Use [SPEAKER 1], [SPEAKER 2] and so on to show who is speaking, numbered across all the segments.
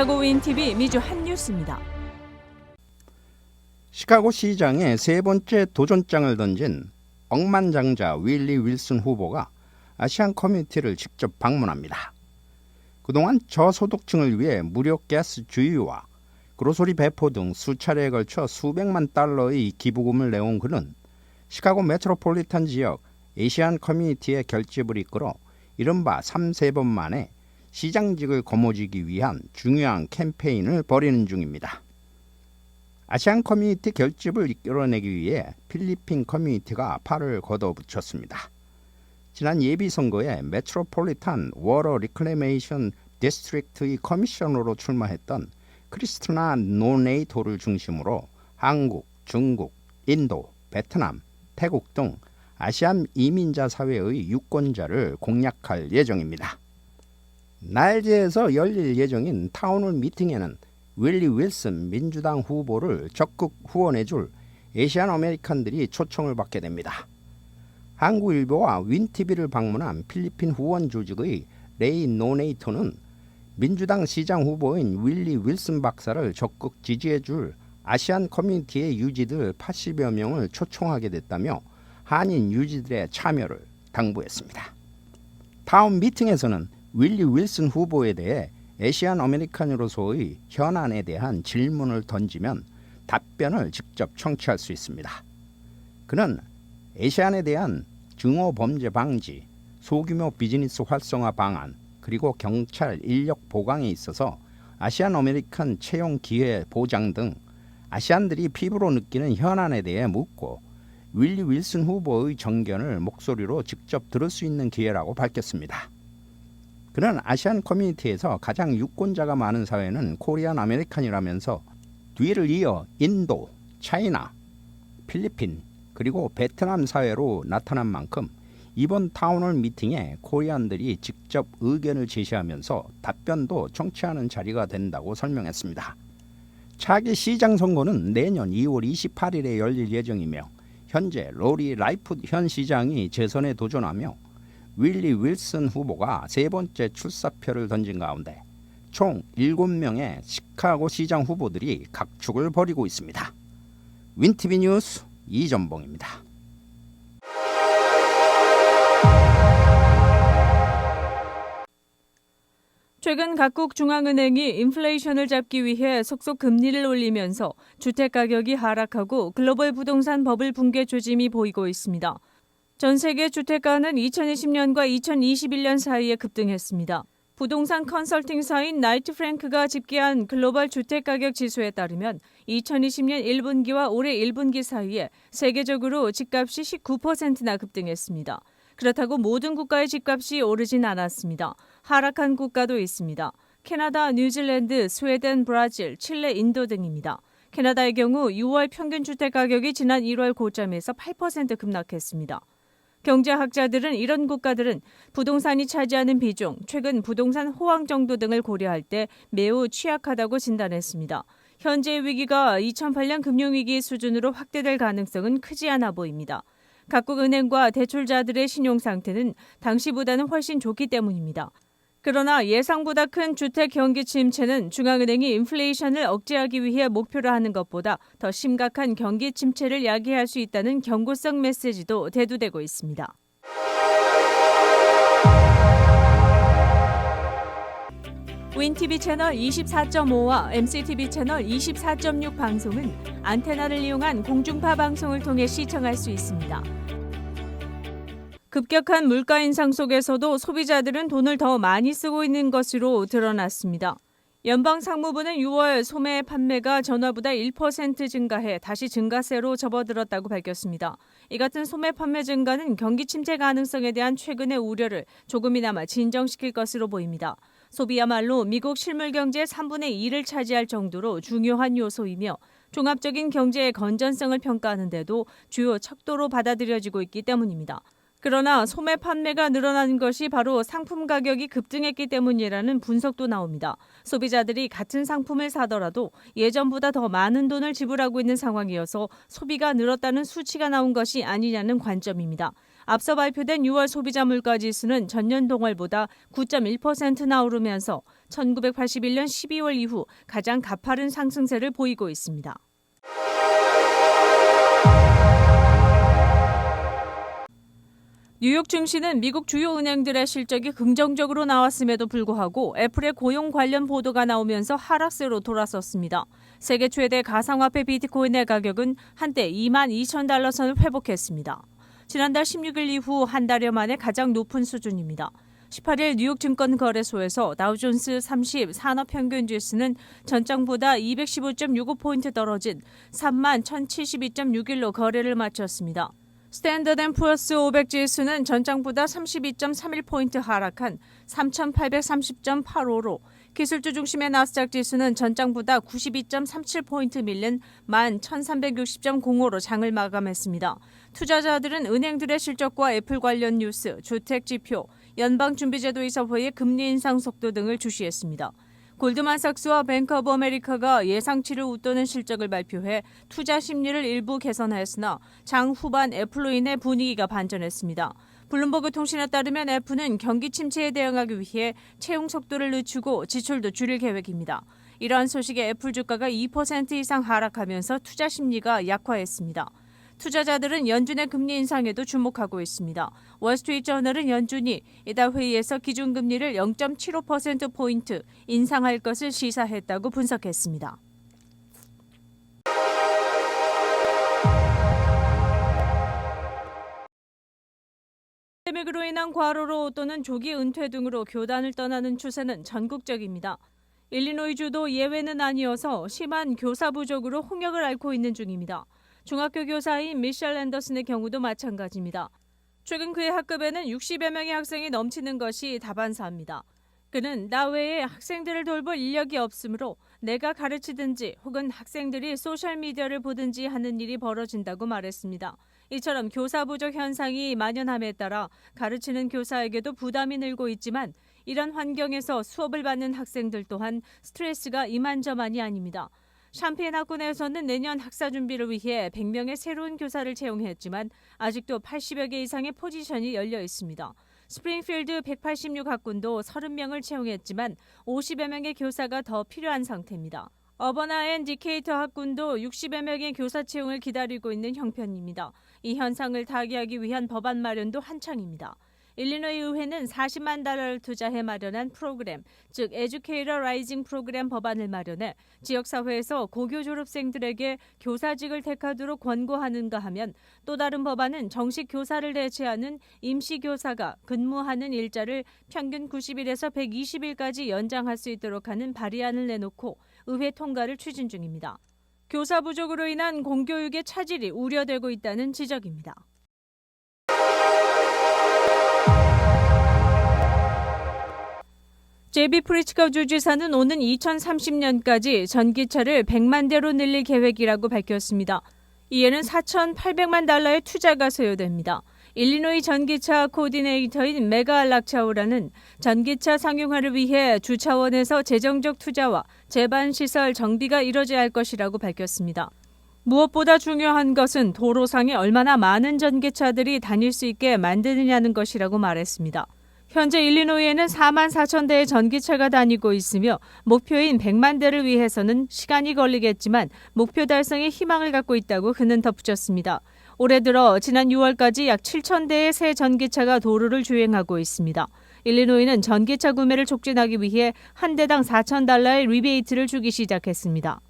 [SPEAKER 1] 시카고 윈TV 미주 한뉴스입니다.
[SPEAKER 2] 시카고 시장에 세 번째 도전장을 던진 억만장자 윌리 윌슨 후보가 아시안 커뮤니티를 직접 방문합니다. 그동안 저소득층을 위해 무료 가스 주유와 그로소리 배포 등 수차례에 걸쳐 수백만 달러의 기부금을 내온 그는 시카고 메트로폴리탄 지역 에시안 커뮤니티의 결집을 이끌어 이른바 3세번 만에 시장직을 거머쥐기 위한 중요한 캠페인을 벌이는 중입니다. 아시안 커뮤니티 결집을 이끌어내기 위해 필리핀 커뮤니티가 팔을 걷어붙였습니다. 지난 예비선거에 메트로폴리탄 워러 리클레메이션 디스트릭트의 커미셔너로 출마했던 크리스티나 노네이토를 중심으로 한국, 중국, 인도, 베트남, 태국 등 아시안 이민자 사회의 유권자를 공략할 예정입니다. 날제에서 열릴 예정인 타운홀 미팅에는 윌리 윌슨 민주당 후보를 적극 후원해줄 에시안 아메리칸들이 초청을 받게 됩니다. 한국일보와 윈티비를 방문한 필리핀 후원 조직의 레이 노네이토는 민주당 시장 후보인 윌리 윌슨 박사를 적극 지지해줄 아시안 커뮤니티의 유지들 80여 명을 초청하게 됐다며 한인 유지들의 참여를 당부했습니다. 다음 미팅에서는 윌리 윌슨 후보에 대해 에시안 아메리칸으로서의 현안에 대한 질문을 던지면 답변을 직접 청취할 수 있습니다. 그는 에시안에 대한 증오 범죄 방지, 소규모 비즈니스 활성화 방안, 그리고 경찰 인력 보강에 있어서 아시안 아메리칸 채용 기회 보장 등 아시안들이 피부로 느끼는 현안에 대해 묻고 윌리 윌슨 후보의 정견을 목소리로 직접 들을 수 있는 기회라고 밝혔습니다. 그는 아시안 커뮤니티에서 가장 유권자가 많은 사회는 코리안 아메리칸이라면서 뒤를 이어 인도, 차이나, 필리핀, 그리고 베트남 사회로 나타난 만큼 이번 타운홀 미팅에 코리안들이 직접 의견을 제시하면서 답변도 청취하는 자리가 된다고 설명했습니다. 차기 시장 선거는 내년 2월 28일에 열릴 예정이며 현재 로리 라이프 현 시장이 재선에 도전하며 윌리 윌슨 후보가 세 번째 출사표를 던진 가운데 총 7명의 시카고 시장 후보들이 각축을 벌이고 있습니다. 윈티비 뉴스 이전봉입니다.
[SPEAKER 1] 최근 각국 중앙은행이 인플레이션을 잡기 위해 속속 금리를 올리면서 주택 가격이 하락하고 글로벌 부동산 버블 붕괴 조짐이 보이고 있습니다. 전 세계 주택가는 2020년과 2021년 사이에 급등했습니다. 부동산 컨설팅사인 나이트 프랭크가 집계한 글로벌 주택가격 지수에 따르면 2020년 1분기와 올해 1분기 사이에 세계적으로 집값이 19%나 급등했습니다. 그렇다고 모든 국가의 집값이 오르진 않았습니다. 하락한 국가도 있습니다. 캐나다, 뉴질랜드, 스웨덴, 브라질, 칠레, 인도 등입니다. 캐나다의 경우 6월 평균 주택 가격이 지난 1월 고점에서 8% 급락했습니다. 경제학자들은 이런 국가들은 부동산이 차지하는 비중, 최근 부동산 호황 정도 등을 고려할 때 매우 취약하다고 진단했습니다. 현재 위기가 2008년 금융위기 수준으로 확대될 가능성은 크지 않아 보입니다. 각국 은행과 대출자들의 신용 상태는 당시보다는 훨씬 좋기 때문입니다. 그러나 예상보다 큰 주택 경기 침체는 중앙은행이 인플레이션을 억제하기 위해 목표로 하는 것보다 더 심각한 경기 침체를 야기할 수 있다는 경고성 메시지도 대두되고 있습니다. 윈TV 채널 24.5와 MCTV 채널 24.6 방송은 안테나를 이용한 공중파 방송을 통해 시청할 수 있습니다. 급격한 물가 인상 속에서도 소비자들은 돈을 더 많이 쓰고 있는 것으로 드러났습니다. 연방 상무부는 6월 소매 판매가 전화보다 1% 증가해 다시 증가세로 접어들었다고 밝혔습니다. 이 같은 소매 판매 증가는 경기 침체 가능성에 대한 최근의 우려를 조금이나마 진정시킬 것으로 보입니다. 소비야말로 미국 실물 경제의 3분의 2를 차지할 정도로 중요한 요소이며 종합적인 경제의 건전성을 평가하는데도 주요 척도로 받아들여지고 있기 때문입니다. 그러나 소매 판매가 늘어나는 것이 바로 상품 가격이 급등했기 때문이라는 분석도 나옵니다. 소비자들이 같은 상품을 사더라도 예전보다 더 많은 돈을 지불하고 있는 상황이어서 소비가 늘었다는 수치가 나온 것이 아니냐는 관점입니다. 앞서 발표된 6월 소비자 물가 지수는 전년 동월보다 9.1%나 오르면서 1981년 12월 이후 가장 가파른 상승세를 보이고 있습니다. 뉴욕 증시는 미국 주요 은행들의 실적이 긍정적으로 나왔음에도 불구하고 애플의 고용 관련 보도가 나오면서 하락세로 돌아섰습니다. 세계 최대 가상화폐 비트코인의 가격은 한때 2만 2천 달러 선을 회복했습니다. 지난달 16일 이후 한 달여 만에 가장 높은 수준입니다. 18일 뉴욕 증권거래소에서 다우존스 30 산업평균 지수는 전장보다 215.65포인트 떨어진 3만 1072.61로 거래를 마쳤습니다. 스탠더드 앤 푸어스 500 지수는 전장보다 32.31포인트 하락한 3,830.85로 기술주 중심의 나스닥 지수는 전장보다 92.37포인트 밀린 11,360.05로 장을 마감했습니다. 투자자들은 은행들의 실적과 애플 관련 뉴스, 주택 지표, 연방준비제도이사회의 금리 인상 속도 등을 주시했습니다. 골드만삭스와 뱅크 오브 아메리카가 예상치를 웃도는 실적을 발표해 투자 심리를 일부 개선하였으나 장 후반 애플로 인해 분위기가 반전했습니다. 블룸버그 통신에 따르면 애플은 경기 침체에 대응하기 위해 채용 속도를 늦추고 지출도 줄일 계획입니다. 이러한 소식에 애플 주가가 2% 이상 하락하면서 투자 심리가 약화했습니다. 투자자들은 연준의 금리 인상에도 주목하고 있습니다. 월스트리트저널은 연준이 이달 회의에서 기준금리를 0.75%포인트 인상할 것을 시사했다고 분석했습니다. pandemic으로 인한 과로로 또는 조기 은퇴 등으로 교단을 떠나는 추세는 전국적입니다. 일리노이주도 예외는 아니어서 심한 교사 부족으로 홍역을 앓고 있는 중입니다. 중학교 교사인 미셸 앤더슨의 경우도 마찬가지입니다. 최근 그의 학급에는 60여 명의 학생이 넘치는 것이 다반사입니다. 그는 나 외에 학생들을 돌볼 인력이 없으므로 내가 가르치든지 혹은 학생들이 소셜미디어를 보든지 하는 일이 벌어진다고 말했습니다. 이처럼 교사 부족 현상이 만연함에 따라 가르치는 교사에게도 부담이 늘고 있지만 이런 환경에서 수업을 받는 학생들 또한 스트레스가 이만저만이 아닙니다. 샴페인 학군에서는 내년 학사 준비를 위해 100명의 새로운 교사를 채용했지만 아직도 80여 개 이상의 포지션이 열려 있습니다. 스프링필드 186 학군도 30명을 채용했지만 50여 명의 교사가 더 필요한 상태입니다. 어버나 앤 디케이터 학군도 60여 명의 교사 채용을 기다리고 있는 형편입니다. 이 현상을 타개하기 위한 법안 마련도 한창입니다. 일리노이 의회는 40만 달러를 투자해 마련한 프로그램, 즉 에듀케이터 라이징 프로그램 법안을 마련해 지역 사회에서 고교 졸업생들에게 교사직을 택하도록 권고하는가 하면 또 다른 법안은 정식 교사를 대체하는 임시 교사가 근무하는 일자를 평균 90일에서 120일까지 연장할 수 있도록 하는 발의안을 내놓고 의회 통과를 추진 중입니다. 교사 부족으로 인한 공교육의 차질이 우려되고 있다는 지적입니다. 제비 프리츠커 주지사는 오는 2030년까지 전기차를 100만 대로 늘릴 계획이라고 밝혔습니다. 이에는 4,800만 달러의 투자가 소요됩니다. 일리노이 전기차 코디네이터인 메가 락차우라는 전기차 상용화를 위해 주 차원에서 재정적 투자와 제반 시설 정비가 이뤄져야 할 것이라고 밝혔습니다. 무엇보다 중요한 것은 도로상에 얼마나 많은 전기차들이 다닐 수 있게 만드느냐는 것이라고 말했습니다. 현재 일리노이에는 4만 4천 대의 전기차가 다니고 있으며 목표인 100만 대를 위해서는 시간이 걸리겠지만 목표 달성에 희망을 갖고 있다고 그는 덧붙였습니다. 올해 들어 지난 6월까지 약 7천 대의 새 전기차가 도로를 주행하고 있습니다. 일리노이는 전기차 구매를 촉진하기 위해 한 대당 4천 달러의 리베이트를 주기 시작했습니다.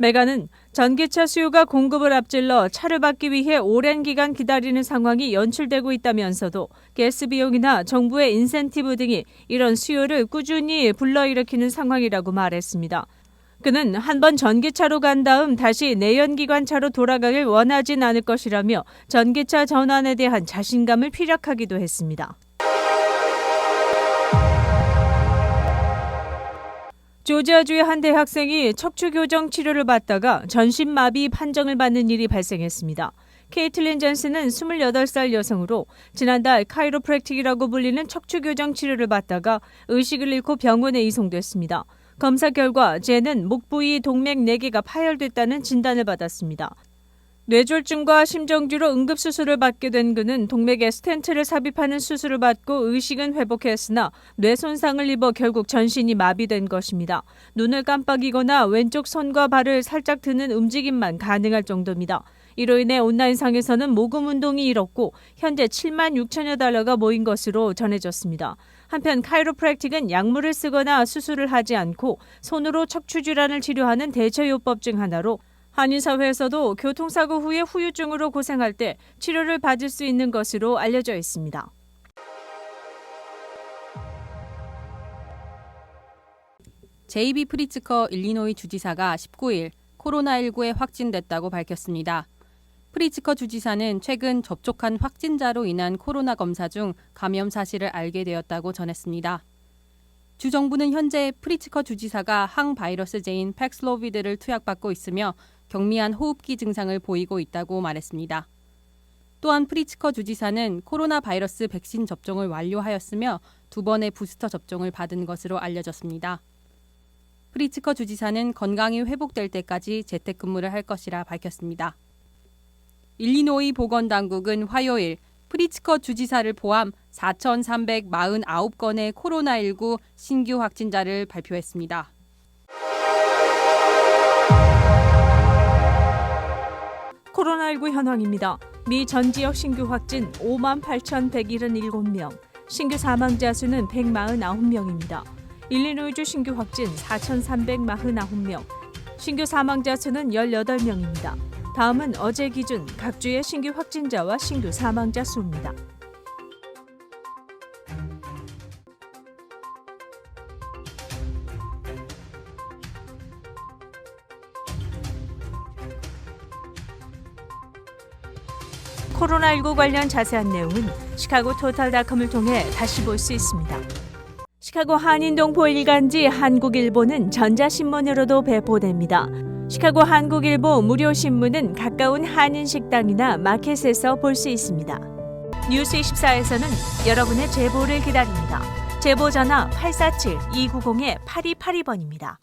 [SPEAKER 1] 메가는 전기차 수요가 공급을 앞질러 차를 받기 위해 오랜 기간 기다리는 상황이 연출되고 있다면서도 가스 비용이나 정부의 인센티브 등이 이런 수요를 꾸준히 불러일으키는 상황이라고 말했습니다. 그는 한 번 전기차로 간 다음 다시 내연기관차로 돌아가길 원하진 않을 것이라며 전기차 전환에 대한 자신감을 피력하기도 했습니다. 조지아주의 한 대학생이 척추 교정 치료를 받다가 전신마비 판정을 받는 일이 발생했습니다. 케이틀린 젠스는 28살 여성으로 지난달 카이로프랙틱이라고 불리는 척추 교정 치료를 받다가 의식을 잃고 병원에 이송됐습니다. 검사 결과 젠은 목 부위 동맥 4개가 파열됐다는 진단을 받았습니다. 뇌졸중과 심정지로 응급수술을 받게 된 그는 동맥에 스텐트를 삽입하는 수술을 받고 의식은 회복했으나 뇌 손상을 입어 결국 전신이 마비된 것입니다. 눈을 깜빡이거나 왼쪽 손과 발을 살짝 드는 움직임만 가능할 정도입니다. 이로 인해 온라인상에서는 모금 운동이 일었고 현재 7만 6천여 달러가 모인 것으로 전해졌습니다. 한편 카이로프랙틱은 약물을 쓰거나 수술을 하지 않고 손으로 척추 질환을 치료하는 대처요법 중 하나로 한인사회에서도 교통사고 후에 후유증으로 고생할 때 치료를 받을 수 있는 것으로 알려져 있습니다.
[SPEAKER 3] 제이비 프리츠커 일리노이 주지사가 19일 코로나19에 확진됐다고 밝혔습니다. 프리츠커 주지사는 최근 접촉한 확진자로 인한 코로나 검사 중 감염 사실을 알게 되었다고 전했습니다. 주 정부는 현재 프리츠커 주지사가 항바이러스제인 팩슬로비드를 투약받고 있으며 경미한 호흡기 증상을 보이고 있다고 말했습니다. 또한 프리츠커 주지사는 코로나 바이러스 백신 접종을 완료하였으며 두 번의 부스터 접종을 받은 것으로 알려졌습니다. 프리츠커 주지사는 건강이 회복될 때까지 재택근무를 할 것이라 밝혔습니다. 일리노이 보건당국은 화요일 프리츠커 주지사를 포함 4,349건의 코로나19 신규 확진자를 발표했습니다.
[SPEAKER 1] 코로나19 현황입니다. 미 전 지역 신규 확진 5만 8,177명, 신규 사망자 수는 149명입니다. 일리노이주 신규 확진 4,349명, 신규 사망자 수는 18명입니다. 다음은 어제 기준 각 주의 신규 확진자와 신규 사망자 수입니다. 코로나19 관련 자세한 내용은 시카고 토탈닷컴을 통해 다시 볼 수 있습니다. 시카고 한인동포 일간지 한국일보는 전자신문으로도 배포됩니다. 시카고 한국일보 무료 신문은 가까운 한인 식당이나 마켓에서 볼 수 있습니다. 뉴스 24에서는 여러분의 제보를 기다립니다. 제보 전화 847-290-8282번입니다.